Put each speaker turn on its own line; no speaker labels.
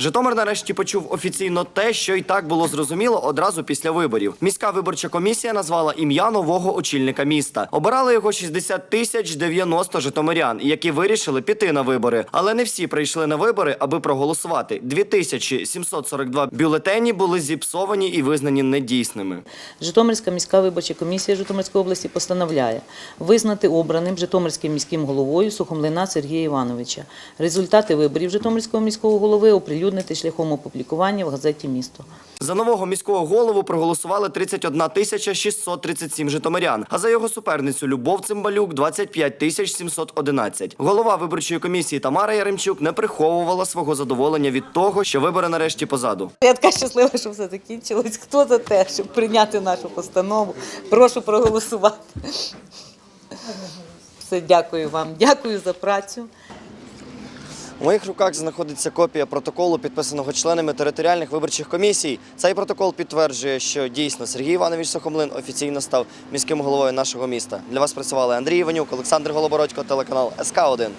Житомир нарешті почув офіційно те, що й так було зрозуміло одразу після виборів. Міська виборча комісія назвала ім'я нового очільника міста. Обирали його 60 тисяч 90 житомирян, які вирішили піти на вибори. Але не всі прийшли на вибори, аби проголосувати. 2742 бюлетені були зіпсовані і визнані недійсними.
Житомирська міська виборча комісія Житомирської області постановляє визнати обраним Житомирським міським головою Сухомлина Сергія Івановича. Результати виборів Житомирського міського голови оприлюднити шляхом опублікування в газеті Місто.
За нового міського голову проголосували 31 тисяча 637 житомирян, а за його суперницю Любов Цимбалюк 25 тисяч 711. Голова виборчої комісії Тамара Яремчук не приховувала свого задоволення від того, що вибори нарешті позаду.
Я така щаслива, що все закінчилось. Хто за те, щоб прийняти нашу постанову? Прошу проголосувати. Все, дякую вам, дякую за працю.
У моїх руках знаходиться копія протоколу, підписаного членами територіальних виборчих комісій. Цей протокол підтверджує, що дійсно Сергій Іванович Сухомлин офіційно став міським головою нашого міста. Для вас працювали Андрій Іванюк, Олександр Голобородько, телеканал СК 1